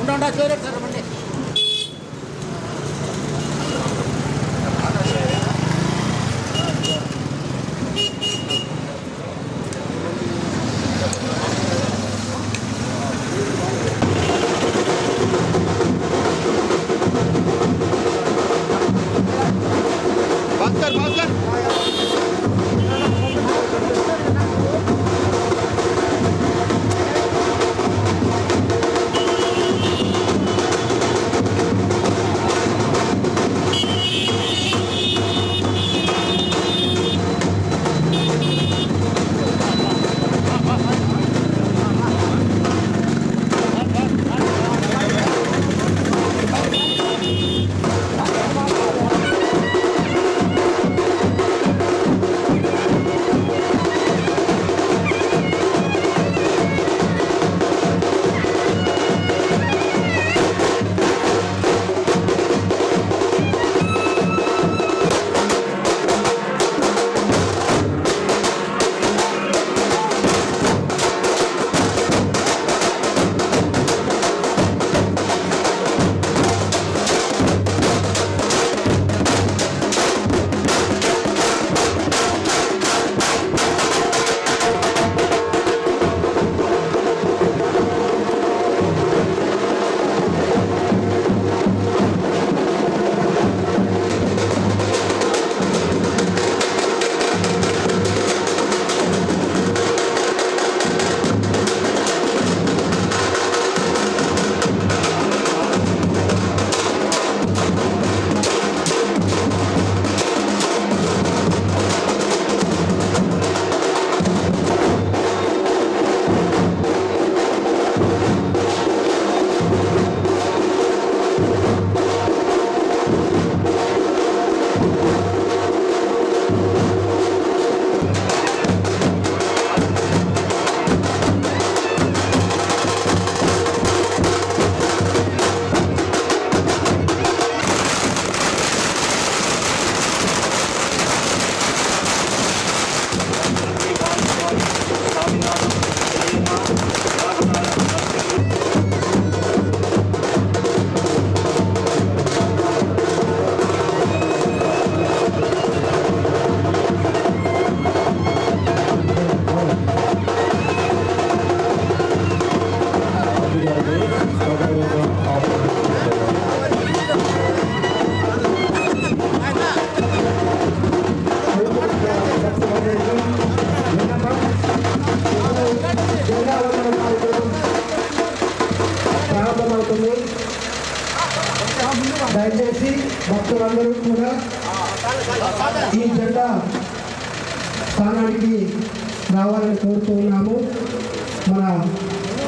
ఉండండి చూడండి సార్.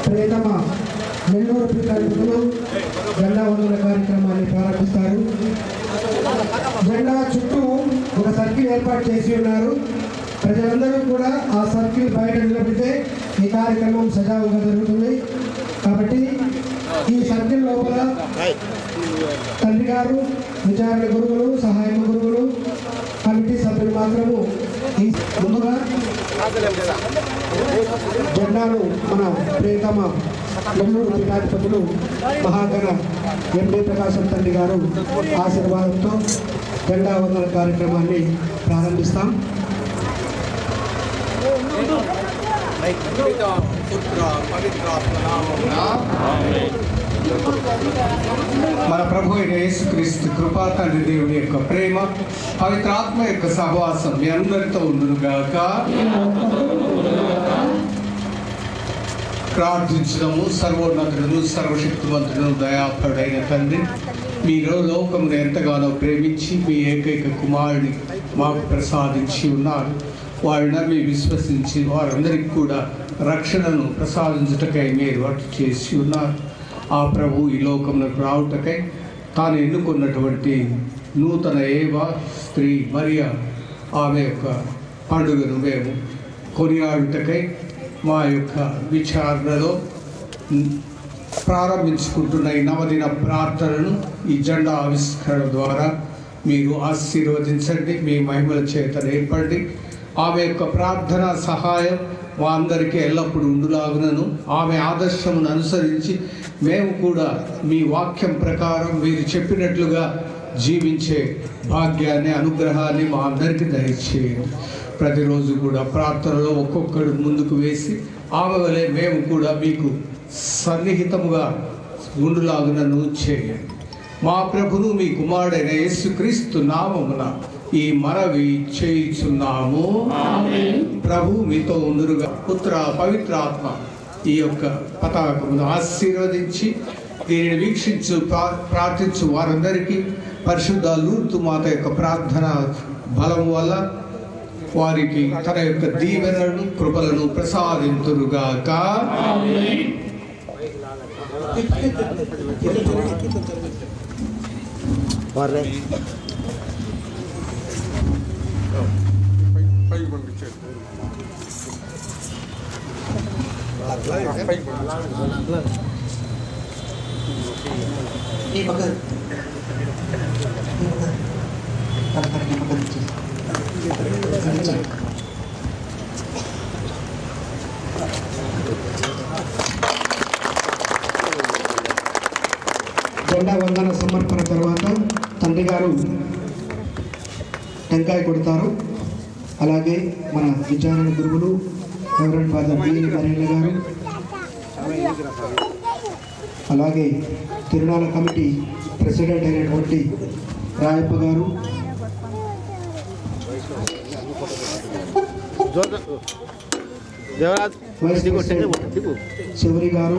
ప్రేతమ నెల్లూరు పిల్లలు జెండా వందల కార్యక్రమాన్ని ప్రారంభిస్తారు. జెండా చుట్టూ ఒక సర్కిల్ ఏర్పాటు చేసి ఉన్నారు. ప్రజలందరూ కూడా ఆ సర్కిల్ బయట నిలబడితే ఈ కార్యక్రమం సజావుగా జరుగుతుంది. కాబట్టి ఈ సర్కిల్ లోపల తండ్రి గారు విచారణ గురువులు సహాయ గురువులు కమిటీ సభ్యులు మాత్రము ఈ ముందుగా జెండాలు మన ప్రియతమ నెల్లూరు పీఠాధిపతులు మహాగణ ఎండి ప్రకాశం తండ్రి గారు ఆశీర్వాదంతో జెండా వందల కార్యక్రమాన్ని ప్రారంభిస్తాం. మన ప్రభు అయిన యేసుక్రీస్తు కృపా తండ్రి దేవుని యొక్క ప్రేమ పవిత్రాత్మ యొక్క సహవాసం మీ అందరితో ఉండును గాక. ప్రార్థించడము సర్వోన్నతులను సర్వశక్తివంతులను దయాపరుడైన తండ్రి. మీరు లోకమును ఎంతగానో ప్రేమించి మీ ఏకైక కుమారుని మాకు ప్రసాదించి ఉన్నారు. వారిని మీ విశ్వసించి వారందరికీ కూడా రక్షణను ప్రసాదించుటకై మీరు అటు చేసి ఉన్నారు. ఆ ప్రభు ఈ లోకమునకు రావుటకై తాను ఎన్నుకున్నటువంటి నూతన ఏవ స్త్రీ మరియా ఆమె యొక్క పండుగను మేము కొనియాడుటకై మా యొక్క విచారణలో ప్రారంభించుకుంటున్న ఈ నవదిన ప్రార్థనను ఈ జెండా ఆవిష్కరణ ద్వారా మీరు ఆశీర్వదించండి మీ మహిమల చేత నేర్పండి. ఆమె యొక్క ప్రార్థన సహాయం మా అందరికీ ఎల్లప్పుడూ ఉండులాగునను. ఆమె ఆదర్శమును అనుసరించి మేము కూడా మీ వాక్యం ప్రకారం మీరు చెప్పినట్లుగా జీవించే భాగ్యాన్ని అనుగ్రహాన్ని మా అందరికీ దయచేయండి. ప్రతిరోజు కూడా ప్రార్థనలో ఒక్కొక్కడు ముందుకు వేసి ఆమె వలె మేము కూడా మీకు సన్నిహితముగా ఉండులాగునను చేయండి. మా ప్రభును మీ కుమారుడైన యేసుక్రీస్తు నామమున ఈ మనవి చేయుచున్నాము. ప్రభు మీతో ఉండురుగా పుత్ర పవిత్ర ఆత్మ ఈ యొక్క పతాకమును ఆశీర్వదించి దీనిని వీక్షించు ప్రా- ప్రార్థించు వారందరికీ పరిశుద్ధ లూర్తు మాత యొక్క ప్రార్థన బలము వల్ల వారికి తన యొక్క దీవెనలను కృపలను ప్రసాదింతురుగాక ఈ పక్క ఈ పక్క కరెక్ట్ ఈ పక్క నుంచి. జెండా వందన సమర్పణ తర్వాత తండ్రి గారు టెంకాయ కొడతారు. అలాగే మన విచారణ గురువులు రెవరెంట్ ఫాదర్ బిఎన్ నరేంద్ర గారు అలాగే తిరుణాల కమిటీ ప్రెసిడెంట్ అయినటువంటి రాయప్ప గారు దేవరాజ్ గారు.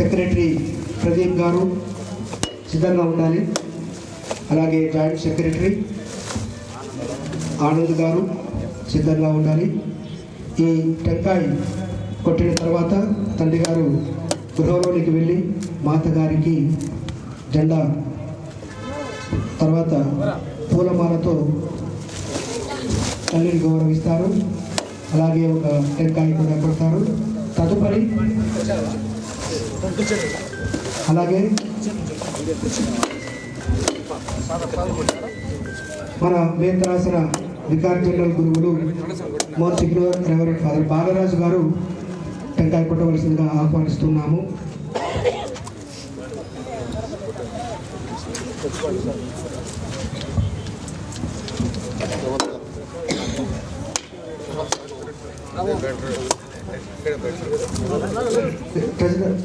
సెక్రటరీ ప్రదీప్ గారు సిద్ధంగా ఉండాలి. అలాగే జాయింట్ సెక్రటరీ ఆనంద్ గారు సిద్ధంగా ఉండాలి. ఈ టెంకాయ కొట్టిన తర్వాత తండ్రి గారు గృహంలోనికి వెళ్ళి మాత గారికి జెండా తర్వాత పూలమాలతో తల్లిని గౌరవిస్తారు. అలాగే ఒక టెంకాయ కూడా కొడతారు. తదుపరి అలాగే మన వేంద్రాసన వికార్ జనరల్ గురువులు మోర్సిగ్లో రెవరెంట్ ఫాదర్ బాలరాజు గారు టెంకాయ కొట్టవలసిందిగా ఆహ్వానిస్తున్నాము. Treasurer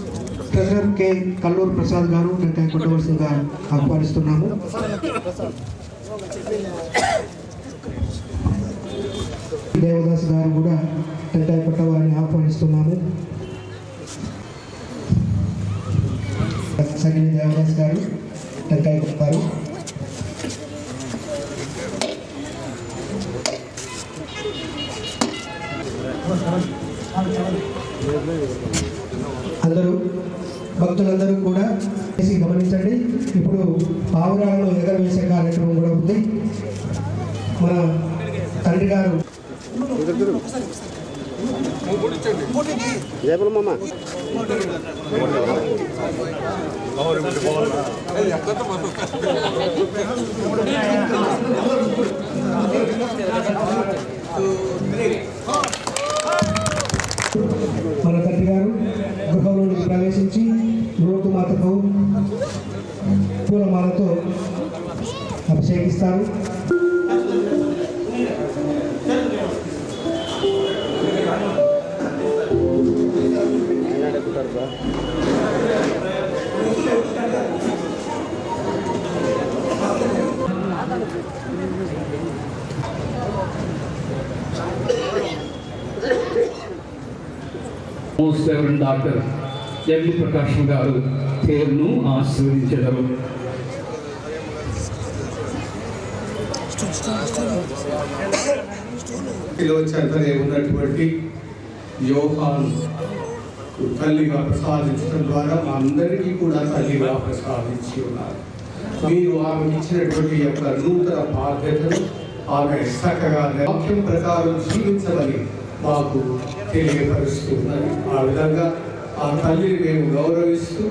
treasurer K Kalluru Prasad garu టెంకాయ కొట్టవలసిందిగా ఆహ్వానిస్తున్నాము. దేవదాస్ గారు కూడా టెంకాయ కొట్టవారిని ఆహ్వానిస్తున్నాము. సగిలి దేవదాస్ గారు. టెంకాయ కొడతారు. అందరూ భక్తులందరూ కూడా చేసి గమనించండి. ఇప్పుడు పావురాలను ఎగరవేసే కార్యక్రమం కూడా ఉంది. మన తండ్రి గారు జయపురం మామ మన తండ్రి గారు గృహంలోనికి ప్రవేశించి రోడ్డు మాతకు పూలమాలతో అభిషేకిస్తారు. Most reverend doctor Elli Prakasam గారు పేరును ఆశీర్వదించెదరు. లో చెంతనే ఉన్నటువంటి యోహాను తల్లిగా ప్రసాదించడం ద్వారా మా అందరికీ కూడా తల్లిగా ప్రసాదించి ఉన్నారు. మీరు ఆమె ఇచ్చినటువంటి ఈ యొక్క నూతన బాధ్యతను ఆమె చక్కగా వాక్యం ప్రకారం జీవించమని మాకు తెలియపరుస్తున్నాను ఆ విధంగా ఆ తల్లిని మేము గౌరవిస్తూ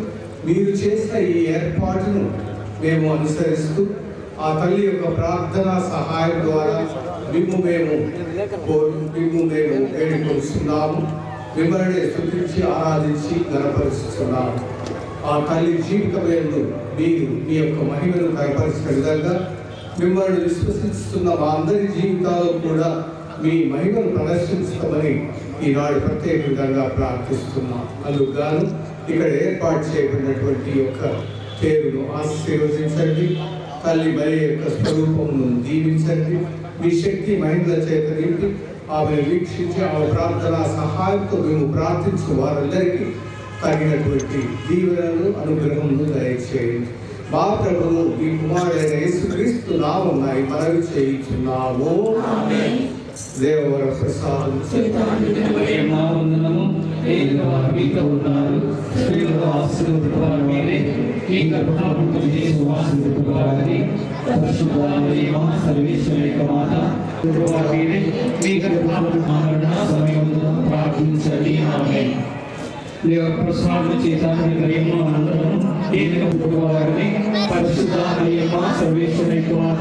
మీరు చేసిన ఈ ఏర్పాటును మేము అనుసరిస్తూ ఆ తల్లి యొక్క ప్రార్థన సహాయం ద్వారా మేము మేము కోరు మేము మేము వేడుకొస్తున్నాము మిమ్మల్ని స్థుతించి ఆరాధించి గణపరుస్తున్నాము. ఆ తల్లి జీవితమేందు మీరు మీ యొక్క మహిమను కనపరిచిన విధంగా మిమ్మల్ని విశ్వసిస్తున్న మా అందరి జీవితాల్లో కూడా మీ మహిమను ప్రదర్శించమని ఈనాడు ప్రత్యేక విధంగా ప్రార్థిస్తున్నాం. అందుకుగాను ఇక్కడ ఏర్పాటు చేయబడినటువంటి యొక్క పేరును ఆశీర్వదించండి. తల్లి మరి యొక్క స్వరూపమును దీవించండి. మీ శక్తి మహిళల చేత నింపి ఆమెను వీక్షించి ఆమె ప్రార్థన సహాయంతో మేము ప్రార్థించిన వారందరికీ తగినటువంటి దీవెనలు అనుగ్రహము దయచేయండి. మా ప్రభువు మీ కుమారుడైన యేసుక్రీస్తు నామమున మనవి చేయించున్నాము. దేవర ప్రసాదం మా వందనము మీతో ఉన్నారు స్త్రీలలో ఆశీర్వదింపబడిన మీరే ఈ గర్భఫలము చేసి సర్వేశ్వరి యొక్క మాత మీరే మీ ప్రార్థించండి ఆమె దేవ ప్రసాదం చేశాను మరియమ్మ అందరం ఏలుగా పుట్టుకోవాలని పరిశుద్ధ యొక్క మాత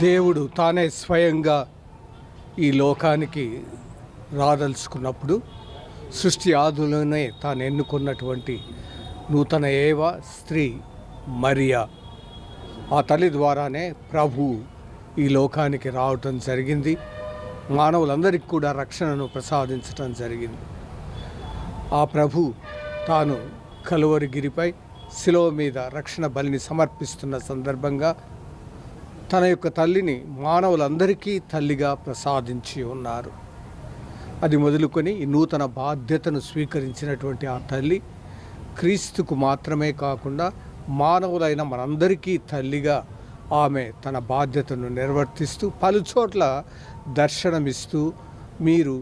దేవుడు తానే స్వయంగా ఈ లోకానికి రాదలుచుకున్నప్పుడు సృష్టి ఆదులోనే తాను ఎన్నుకున్నటువంటి నూతన ఏవ స్త్రీ మరియా. ఆ తల్లి ద్వారానే ప్రభు ఈ లోకానికి రావటం జరిగింది. మానవులందరికీ కూడా రక్షణను ప్రసాదించటం జరిగింది. ఆ ప్రభు తాను కలువరిగిరిపై శిలో మీద రక్షణ బలిని సమర్పిస్తున్న సందర్భంగా తన యొక్క తల్లిని మానవులందరికీ తల్లిగా ప్రసాదించి ఉన్నారు. అది మొదలుకొని నూతన బాధ్యతను స్వీకరించినటువంటి ఆ తల్లి క్రీస్తుకు మాత్రమే కాకుండా మానవులైన మనందరికీ తల్లిగా ఆమె తన బాధ్యతను నిర్వర్తిస్తూ పలుచోట్ల దర్శనమిస్తూ మీరు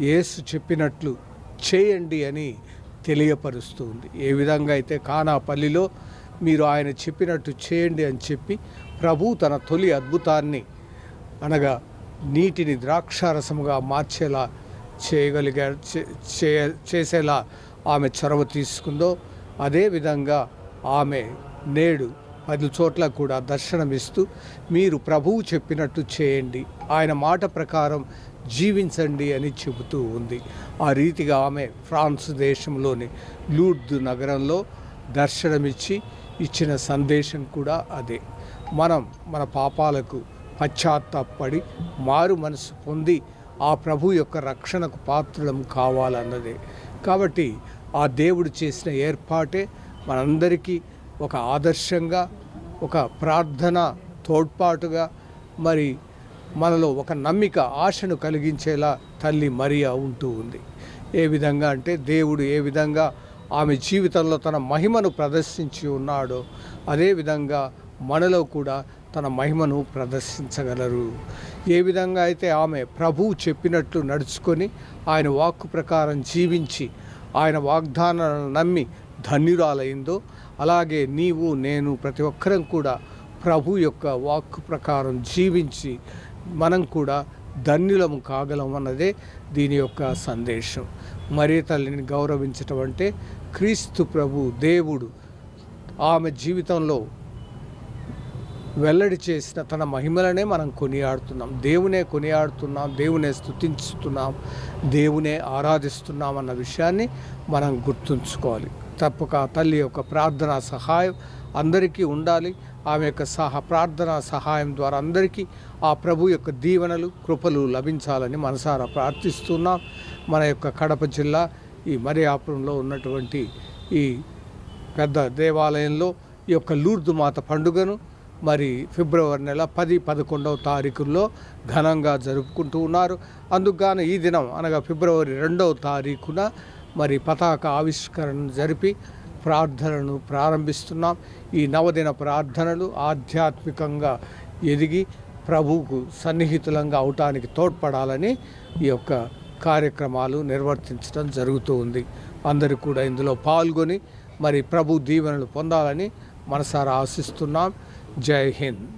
యేసు చెప్పినట్లు చేయండి అని తెలియపరుస్తుంది ఏ విధంగా అయితే కానాపల్లిలో మీరు ఆయన చెప్పినట్టు చేయండి అని చెప్పి ప్రభు తన తొలి అద్భుతాన్ని అనగా నీటిని ద్రాక్షారసముగా మార్చేలా చేయగలిగా చే- చేసేలా ఆమె చొరవ తీసుకుందో అదేవిధంగా ఆమె నేడు పది చోట్ల కూడా దర్శనమిస్తూ మీరు ప్రభువు చెప్పినట్టు చేయండి ఆయన మాట ప్రకారం జీవించండి అని చెబుతూ ఉంది. ఆ రీతిగా ఆమె ఫ్రాన్స్ దేశంలోని లూర్ద్ నగరంలో దర్శనమిచ్చి ఇచ్చిన సందేశం కూడా అదే. మనం మన పాపాలకు పశ్చాత్తాపడి మారు మనసు పొంది ఆ ప్రభు యొక్క రక్షణకు పాత్రలం కావాలన్నదే. కాబట్టి ఆ దేవుడు చేసిన ఏర్పాటే మనందరికీ ఒక ఆదర్శంగా ఒక ప్రార్థన తోడ్పాటుగా మరి మనలో ఒక నమ్మిక ఆశను కలిగించేలా తల్లి మరియా ఉంటూ ఉంది. ఏ విధంగా అంటే దేవుడు ఏ విధంగా ఆమె జీవితంలో తన మహిమను ప్రదర్శించి ఉన్నాడో అదేవిధంగా మనలో కూడా తన మహిమను ప్రదర్శించగలరు. ఏ విధంగా అయితే ఆమె ప్రభువు చెప్పినట్లు నడుచుకొని ఆయన వాక్కు ప్రకారం జీవించి ఆయన వాగ్దానాలను నమ్మి ధన్యురాలైందో అలాగే నీవు నేను ప్రతి ఒక్కరం కూడా ప్రభు యొక్క వాక్కు ప్రకారం జీవించి మనం కూడా ధన్యులము కాగలం అన్నదే దీని యొక్క సందేశం. మరీ తల్లిని గౌరవించటం అంటే క్రీస్తు ప్రభు దేవుడు ఆమె జీవితంలో వెల్లడి చేసిన తన మహిమలనే మనం కొనియాడుతున్నాం. దేవునే కొనియాడుతున్నాం దేవునే స్థుతించుతున్నాం దేవునే ఆరాధిస్తున్నాం అన్న విషయాన్ని మనం గుర్తుంచుకోవాలి. తప్పక తల్లి యొక్క ప్రార్థన సహాయం అందరికీ ఉండాలి. ఆమె యొక్క సహ ప్రార్థన సహాయం ద్వారా అందరికీ ఆ ప్రభు యొక్క దీవెనలు కృపలు లభించాలని మనసారా ప్రార్థిస్తున్నాం. మన యొక్క కడప జిల్లా ఈ మరియాపురంలో ఉన్నటువంటి ఈ పెద్ద దేవాలయంలో ఈ యొక్క లూర్దు మాత పండుగను మరి ఫిబ్రవరి నెల పది పదకొండవ తారీఖుల్లో ఘనంగా జరుపుకుంటూ ఉన్నారు. అందుకుగాను ఈ దినం అనగా ఫిబ్రవరి రెండవ తారీఖున మరి పతాక ఆవిష్కరణ జరిపి ప్రార్థనను ప్రారంభిస్తున్నాం. ఈ నవదిన ప్రార్థనలు ఆధ్యాత్మికంగా ఎదిగి ప్రభువుకు సన్నిహితులంగా అవటానికి తోడ్పడాలని ఈ యొక్క కార్యక్రమాలు నిర్వర్తించడం జరుగుతూ ఉంది. అందరూ కూడా ఇందులో పాల్గొని మరి ప్రభు దీవెనలు పొందాలని మనసారా ఆశిస్తున్నాం. जय हिंद।